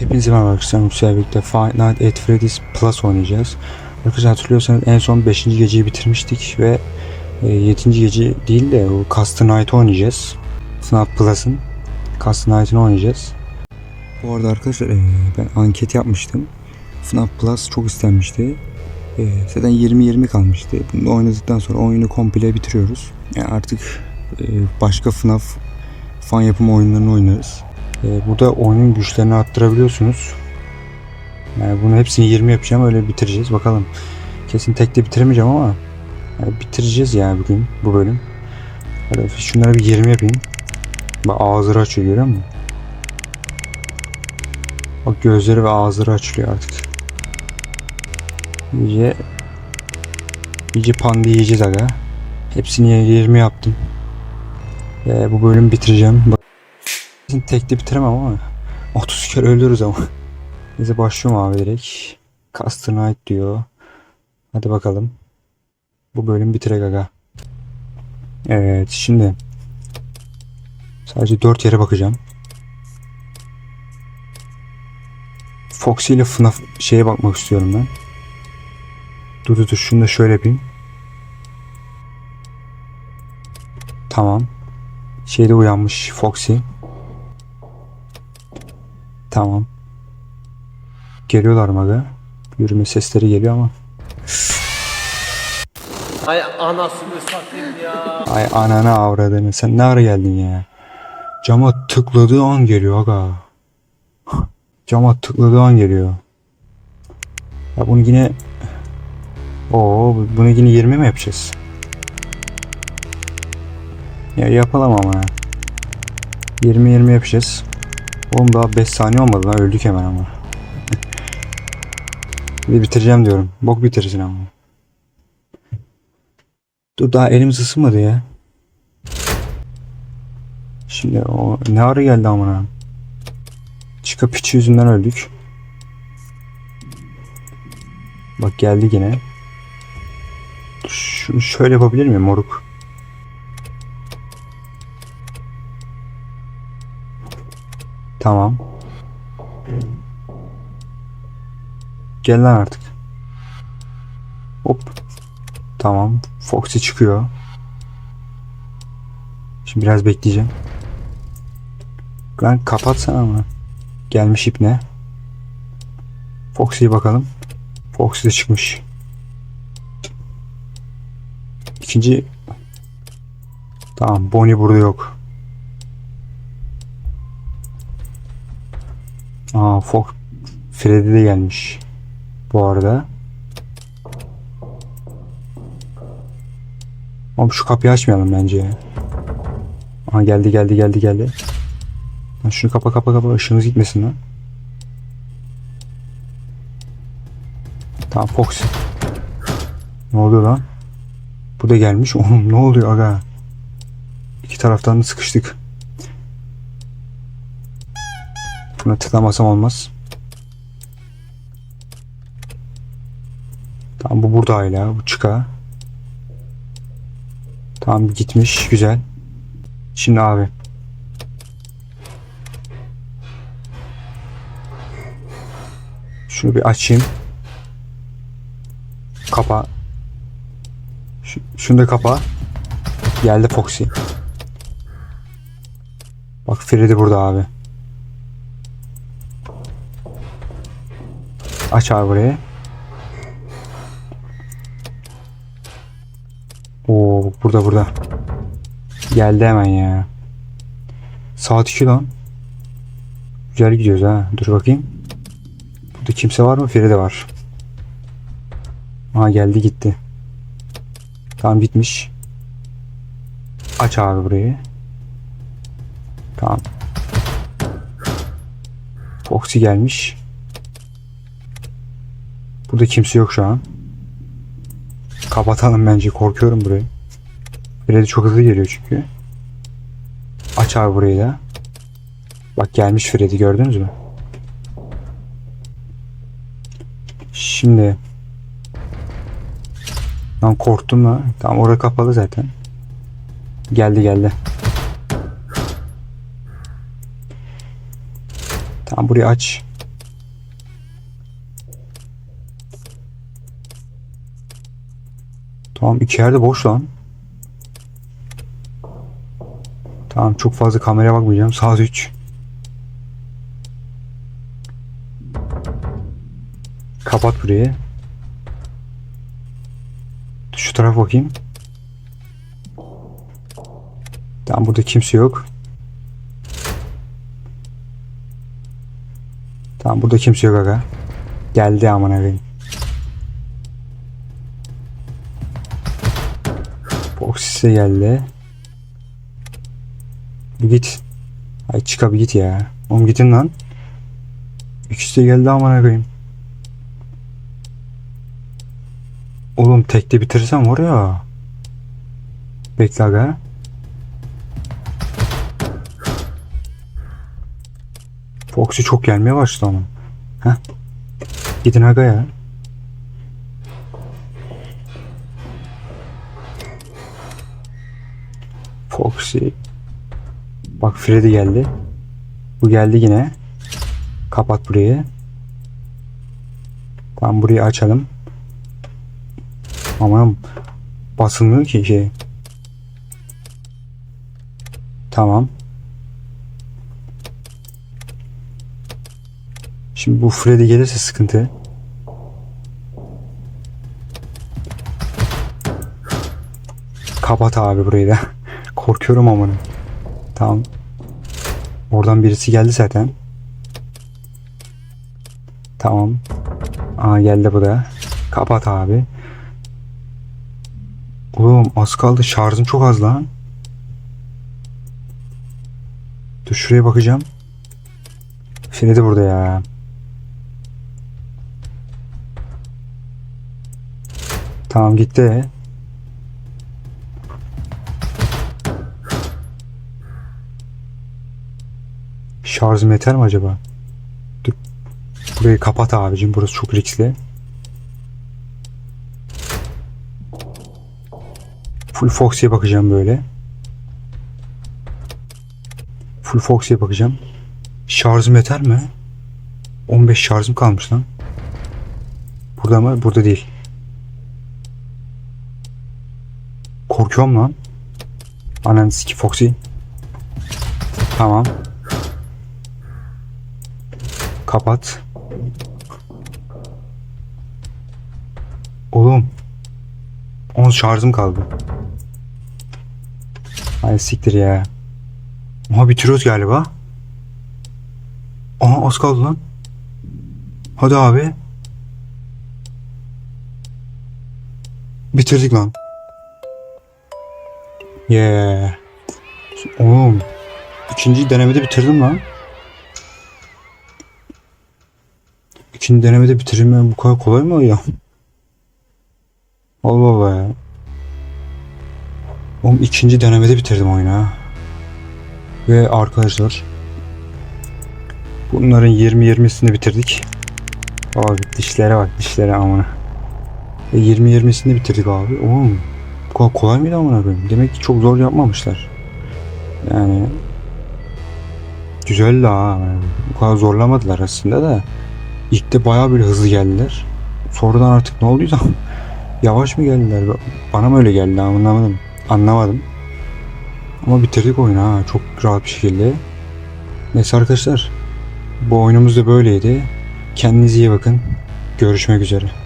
Hepinize merhaba arkadaşlar. Müsait birlikte Five Nights at Freddy's Plus oynayacağız. Arkadaşlar hatırlıyorsanız en son 5. geceyi bitirmiştik ve 7. gece değil de o Custom Night oynayacağız. FNAF Plus'ın Custom Night'ını oynayacağız. Bu arada arkadaşlar e, ben anket yapmıştım. FNAF Plus çok istenmişti. E, Zaten 20-20 kalmıştı. Bunu oynadıktan sonra oyunu komple bitiriyoruz. Yani artık e, başka FNAF fan yapım oyunlarını oynarız. Ee, burada oyunun güçlerini arttırabiliyorsunuz. Yani bunu hepsini 20 yapacağım öyle bitireceğiz bakalım. Kesin tek de bitiremeyeceğim ama yani bitireceğiz yani bugün bu bölüm. Hadi şunları bir 20 yapayım. Bak ağızları açıyor görüyor musun? Bak gözleri ve ağızları açılıyor artık. İyice iyice pandi yiyeceğiz aga. Hepsini 20 yaptım. Ee, bu bölüm bitireceğim. Kesin tekli bitiremem ama 30 kere ölürüz ama. Neyse başlıyorum abi direkt. Caster Knight diyor. Hadi bakalım. Bu bölüm bitirek aga. Evet şimdi. Sadece 4 yere bakacağım. Foxy ile FNAF şeye bakmak istiyorum ben. Dur dur dur şunu da şöyle yapayım. Tamam. Şeyde uyanmış Foxy. Tamam. Geliyorlar maga. Yürüme sesleri geliyor ama. Ay anasını satayım ya. Ay anana avradını sen ne ara geldin ya? Cama tıkladığı an geliyor aga. Cama tıkladığı an geliyor. Ya bunu yine... Oo bunu yine 20 mi yapacağız? Ya yapalım ama. 20-20 yapacağız. Oğlum daha 5 saniye olmadı lan öldük hemen ama. Bir bitireceğim diyorum. Bok bitirsin ama. Dur daha elimiz ısınmadı ya. Şimdi o ne ara geldi amına. Çıka piçi yüzünden öldük. Bak geldi yine. Şunu şöyle yapabilir miyim moruk? Tamam. Gel lan artık. Hop. Tamam. Foxy çıkıyor. Şimdi biraz bekleyeceğim. Lan kapatsana ama. Gelmiş ipne. Foxy'ye bakalım. Foxy de çıkmış. İkinci Tamam Bonnie burada yok. Aa Fox Freddy de gelmiş. Bu arada. Oğlum şu kapıyı açmayalım bence ya. Geldi geldi geldi geldi. Lan şunu kapa kapa kapa ışığımız gitmesin lan. Tamam Fox. Ne oluyor lan? Bu da gelmiş. Oğlum ne oluyor aga? İki taraftan da sıkıştık. Buna tıklamasam olmaz. Tamam bu burada hala. Bu çıka. Tamam gitmiş. Güzel. Şimdi abi. Şunu bir açayım. Kapa. Şu, şunu da kapa. Geldi Foxy. Bak Freddy burada abi. Aç abi burayı. Oo burada burada. Geldi hemen ya. Saat 2 lan. Güzel gidiyoruz ha. Dur bakayım. Burada kimse var mı? Feride var. Aha geldi gitti. Tamam gitmiş. Aç abi burayı. Tamam. Foxy gelmiş. Burada kimse yok şu an. Kapatalım bence. Korkuyorum burayı. Freddy çok hızlı geliyor çünkü. Aç abi burayı da. Bak gelmiş Freddy gördünüz mü? Şimdi Lan korktum lan. Tamam orada kapalı zaten. Geldi geldi. Tamam burayı aç. Tamam iki yerde boş lan. Tamam çok fazla kameraya bakmayacağım. Saat 3. Kapat burayı. Şu tarafa bakayım. Tamam burada kimse yok. Tamam burada kimse yok aga. Geldi aman Boxis'e geldi. Git. Ay çık git ya. Oğlum gidin lan. İkisi de geldi aman koyayım. Oğlum tekte bitirirsem var ya. Bekle aga. Foxy çok gelmeye başladı ama. Heh. Gidin aga ya. Foxy. Bak Freddy geldi. Bu geldi yine. Kapat burayı. Tamam burayı açalım. Aman basılmıyor ki şey. Tamam. Şimdi bu Freddy gelirse sıkıntı. Kapat abi burayı da. Korkuyorum amanın. Tamam. Oradan birisi geldi zaten. Tamam. Aa geldi bu da. Kapat abi. Oğlum az kaldı. Şarjım çok az lan. Dur şuraya bakacağım. Freddy burada ya. Tamam gitti. Şarjım yeter mi acaba? Dur. Burayı kapat abicim. Burası çok riskli. Full Foxy'ye bakacağım böyle. Full Foxy'ye bakacağım. Şarjım yeter mi? 15 şarjım kalmış lan. Burada mı? Burada değil. Korkuyorum lan. Ananı siki Foxy. Tamam. Kapat. Oğlum. 10 şarjım kaldı. Ay siktir ya. Aha bitiriyoruz galiba. Aha az kaldı lan. Hadi abi. Bitirdik lan. Yeah. Oğlum. İkinci denemede bitirdim lan. İkinci denemede bitirme bu kadar kolay mı ya? Allah Allah ya. Oğlum ikinci denemede bitirdim oyunu ha. Ve arkadaşlar bunların 20-20'sini bitirdik. Abi dişlere bak dişlere amına. E 20-20'sini bitirdik abi. Oğlum bu kadar kolay mıydı amına koyayım? Demek ki çok zor yapmamışlar. Yani güzel. Yani bu kadar zorlamadılar aslında da. İlk de bayağı böyle hızlı geldiler. Sonradan artık ne olduysa yavaş mı geldiler? Bana mı öyle geldi anlamadım. Anlamadım. Ama bitirdik oyunu ha çok rahat bir şekilde. Neyse arkadaşlar. Bu oyunumuz da böyleydi. Kendinize iyi bakın. Görüşmek üzere.